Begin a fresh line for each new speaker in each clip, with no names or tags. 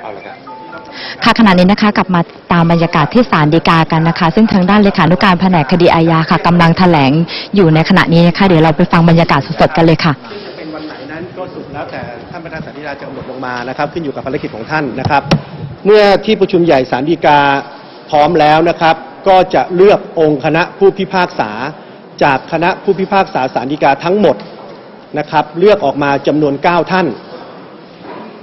เอาละครับ
ค่ะขณะนี้นะคะกลับมาตามบรรยากาศที่ศาลฎีกากันนะคะ ซึ่งทางด้านเลขานุการแผนกคดีอาญาค่ะกำลังแถลงอยู่ในขณะนี้นะคะเดี๋ยวเราไปฟังบรรยากาศสดๆกันเลยค่ะ
จะเป็นวันไหนนั้นก็สุดแล้วแต่ท่านประธานศาลฎีกาจะกำหนดลงมานะครับ ขึ้นอยู่กับภารกิจของท่านนะครับ เมื่อที่ประชุมใหญ่ศาลฎีกาพร้อมแล้วนะครับ ก็จะเลือกองค์คณะผู้พิพากษา จากคณะผู้พิพากษาศาลฎีกาทั้งหมดนะครับ เลือกออกมาจำนวน 9 ท่านเ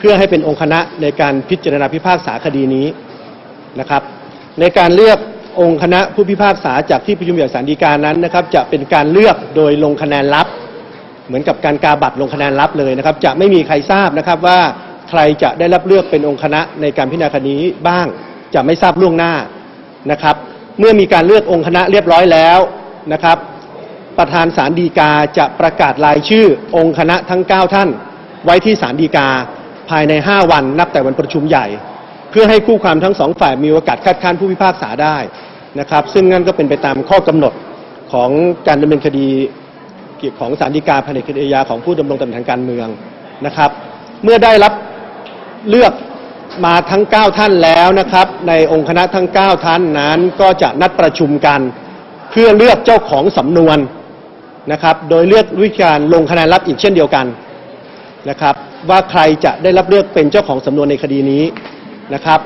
พื่อให้เป็นองค์คณะในการพิจารณาพิพากษาคดีนี้นะครับ ในการเลือกองค์คณะผู้พิพากษาจากที่ประชุมใหญ่ศาลฎีกานั้นนะครับ จะเป็นการเลือกโดยลงคะแนนลับ เหมือนกับการกาบัตรลงคะแนนลับเลยนะครับ จะไม่มีใครทราบนะครับว่าใครจะได้รับเลือกเป็นองค์คณะในการพิจารณาคดีนี้บ้าง จะไม่ทราบล่วงหน้านะครับ เมื่อมีการเลือกองค์คณะเรียบร้อยแล้วนะครับ ประธานศาลฎีกาจะประกาศรายชื่อองค์คณะทั้ง 9 ท่าน ไว้ที่ศาลฎีกา ภายใน 5 วันนับแต่วันประชุมใหญ่ เพื่อให้คู่ความทั้งสองฝ่ายมีโอกาสคัดค้านผู้พิพากษาได้นะครับ ซึ่งนั่นก็เป็นไปตามข้อกำหนดของการดำเนินคดีเกี่ยวของสารดีกาแผนกคดีอาของผู้ดำรงตำแหน่งทางการเมืองนะครับ เมื่อได้รับเลือกมาทั้ง 9 ท่านแล้วนะครับ ในองค์คณะทั้ง 9 ท่านนั้นก็จะนัดประชุมกัน เพื่อเลือกเจ้าของสำนวนนะครับ โดยเลือกวิธีการลงคะแนนลับอีกเช่นเดียวกัน นะครับว่าใครจะได้รับเลือกเป็นเจ้าของสำนวนในคดีนี้นะครับ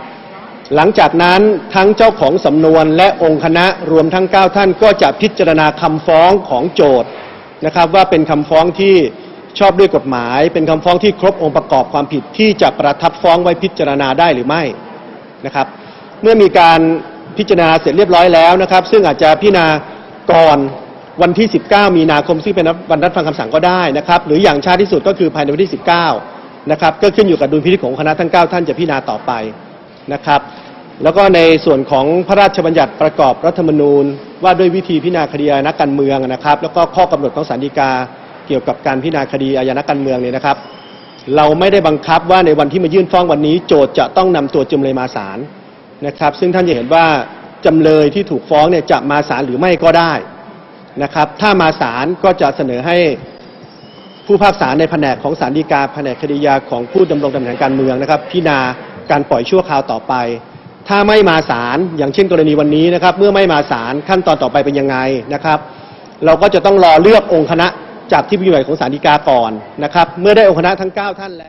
หลังจากนั้นทั้งเจ้าของสำนวนและองค์คณะรวมทั้ง 9 ท่านก็จะพิจารณาคำฟ้องของโจทย์นะครับ ว่าเป็นคำฟ้องที่ชอบด้วยกฎหมาย เป็นคำฟ้องที่ครบองค์ประกอบความผิดที่จะประทับฟ้องไว้พิจารณาได้หรือไม่นะครับ เมื่อมีการพิจารณาเสร็จเรียบร้อยแล้วนะครับ ซึ่งอาจจะพิจารณาก่อน วันที่ 19 มีนาคมซึ่งเป็นวันนัดฟังคำสั่งก็ได้นะครับหรืออย่างช้าที่สุดก็คือภายในวันที่ 19 นะครับก็ขึ้นอยู่กับดุลพินิจของคณะทั้ง 9 ท่านจะพิจารณาต่อไปนะครับแล้วก็ในส่วนของพระราชบัญญัติประกอบรัฐธรรมนูญ ว่าด้วยวิธีพิจารณาคดีอาญานัการเมืองนะครับ แล้วก็ข้อกำหนดของศาลฎีกาเกี่ยวกับการพิจารณาคดีอาญานัการเมืองเนี่ยนะครับ เราไม่ได้บังคับว่าในวันที่มายื่นฟ้องวันนี้ โจทย์จะต้องนำตัวจำเลยมาศาลนะครับ ซึ่งท่านจะเห็นว่าจำเลยที่ถูกฟ้องเนี่ยจะมาศาลหรือไม่ก็ได้ นะครับ ถ้ามาศาลก็จะเสนอให้ผู้พิพากษาในแผนกของศาลฎีกาแผนกคดียาของผู้ดำรงตำแหน่งการเมืองนะครับ พิจารณาการปล่อยชั่วคราวต่อไป ถ้าไม่มาศาลอย่างเช่นกรณีวันนี้นะครับ เมื่อไม่มาศาลขั้นตอนต่อไปเป็นยังไงนะครับ เราก็จะต้องรอเลือกองค์คณะจากที่ผู้ใหญ่ของศาลฎีกาก่อนนะครับ เมื่อได้องค์คณะทั้ง 9 ท่านแล้ว